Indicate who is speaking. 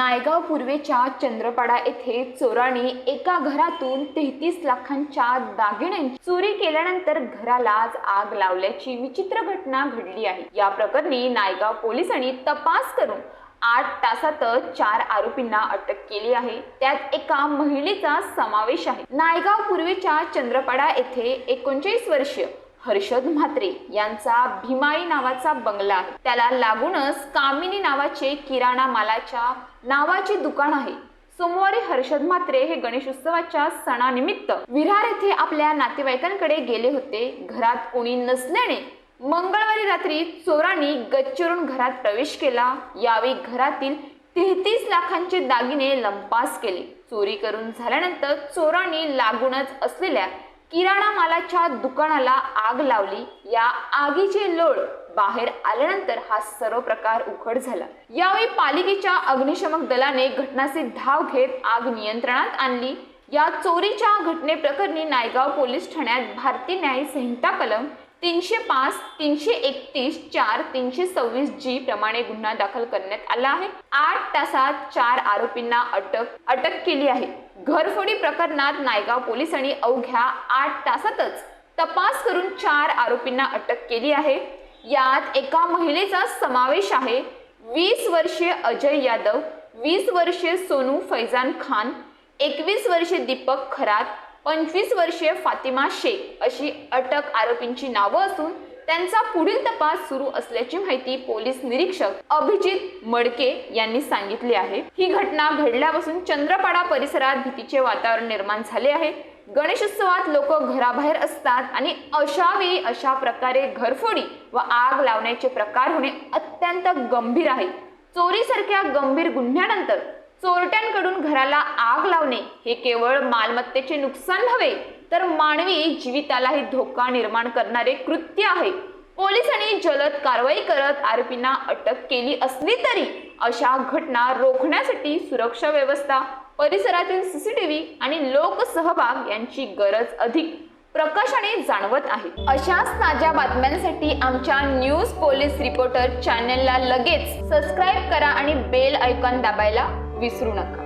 Speaker 1: नायगाव पूर्वेच्या चंद्रपाडा येथे चोराने एका घरातून तेहतीस लाखांच्या दागिन्यांची चोरी केल्यानंतर घरालाच आग लावल्याची विचित्र घटना घडली आहे. या प्रकरणी नायगाव पोलिसांनी तपास करून आठ तासातच चार आरोपींना अटक केली आहे. त्यात एका महिलेचा समावेश आहे. नायगाव पूर्वेच्या चंद्रपाडा येथे एकोणचाळीस वर्षीय हर्षद म्हात्रे यांचा भीमाई नावाचा बंगला आहे. त्याला लागूनच कामिनी नावाचे किराणा मालाच्या नावाचे दुकान आहे. सोमवारी हर्षद म्हात्रे हे गणेश उत्सवाच्या सणानिमित्त विरार येथे आपल्या नातेवाईकांकडे गेले होते. घरात कोणी नसल्याने मंगळवारी रात्री चोरांनी गच्चीवरून घरात प्रवेश केला. यावेळी घरातील तेहतीस लाखांचे दागिने लंपास केले. चोरी करून झाल्यानंतर चोरांनी लागूनच असलेल्या किराणा मालाच्या दुकानाला आग लावली. या आगीचे लोळ बाहेर आल्यानंतर हा सर्व प्रकार उघड झाला. यावेळी पालिकेच्या अग्निशमक दलाने घटनाचे धाव घेत आग नियंत्रणात आणली. या चोरीच्या घटनेप्रकरणी नायगाव पोलीस ठाण्यात भारतीय न्याय संहिता कलम तीनशे पाच तीनशे एकतीस चार तीनशे सव्वीस जी प्रमाणे गुन्हा दाखल करण्यात आला आहे. आठ तासात चार आरोपींना अटक अटक केली आहे. घरफोडी प्रकरणात नायगाव पोलिसांनी अवघ्या आठ तासातच तपास करून चार आरोपींना अटक केली आहे. यात एका महिलेचा समावेश आहे. वीस वर्षीय अजय यादव वीस वर्षीय सोनू फैजान खान एकवीस वर्षीय दीपक खरात पंचवीस वर्षीय फातिमा शेख अशी अटक आरोपींची नावं असून त्यांचा पुढील तपास सुरू असल्याची माहिती पोलीस निरीक्षक अभिजित मडके यांनी सांगितली आहे. ही घटना घडल्यापासून चंद्रपाडा परिसरात भीतीचे वातावरण निर्माण झाले आहे. गणेशोत्सवात लोक घराबाहेर असतात आणि अशा वेळी अशा प्रकारे घरफोडी व आग लावण्याचे प्रकार होणे अत्यंत गंभीर आहे. चोरीसारख्या गंभीर गुन्ह्यानंतर चोरट्यांकडून घराला आग लावणे हे केवळ मालमत्तेचे नुकसान नव्हे तर मानवी जीवितालाही धोका निर्माण करणारे कृत्य आहे. पोलिसांनी जलद कारवाई करत आरोपींना अटक केली असली तरी अशा घटना रोखण्यासाठी सुरक्षा व्यवस्था परिसरातील सीसीटीव्ही आणि लोकसहभाग यांची गरज अधिक प्रकाशाने जाणवत आहे. अशाच ताज्या बातम्यांसाठी आमच्या न्यूज पोलीस रिपोर्टर चॅनेलला लगेच सबस्क्राईब करा आणि बेल ऐकॉन दाबायला विसरू नका.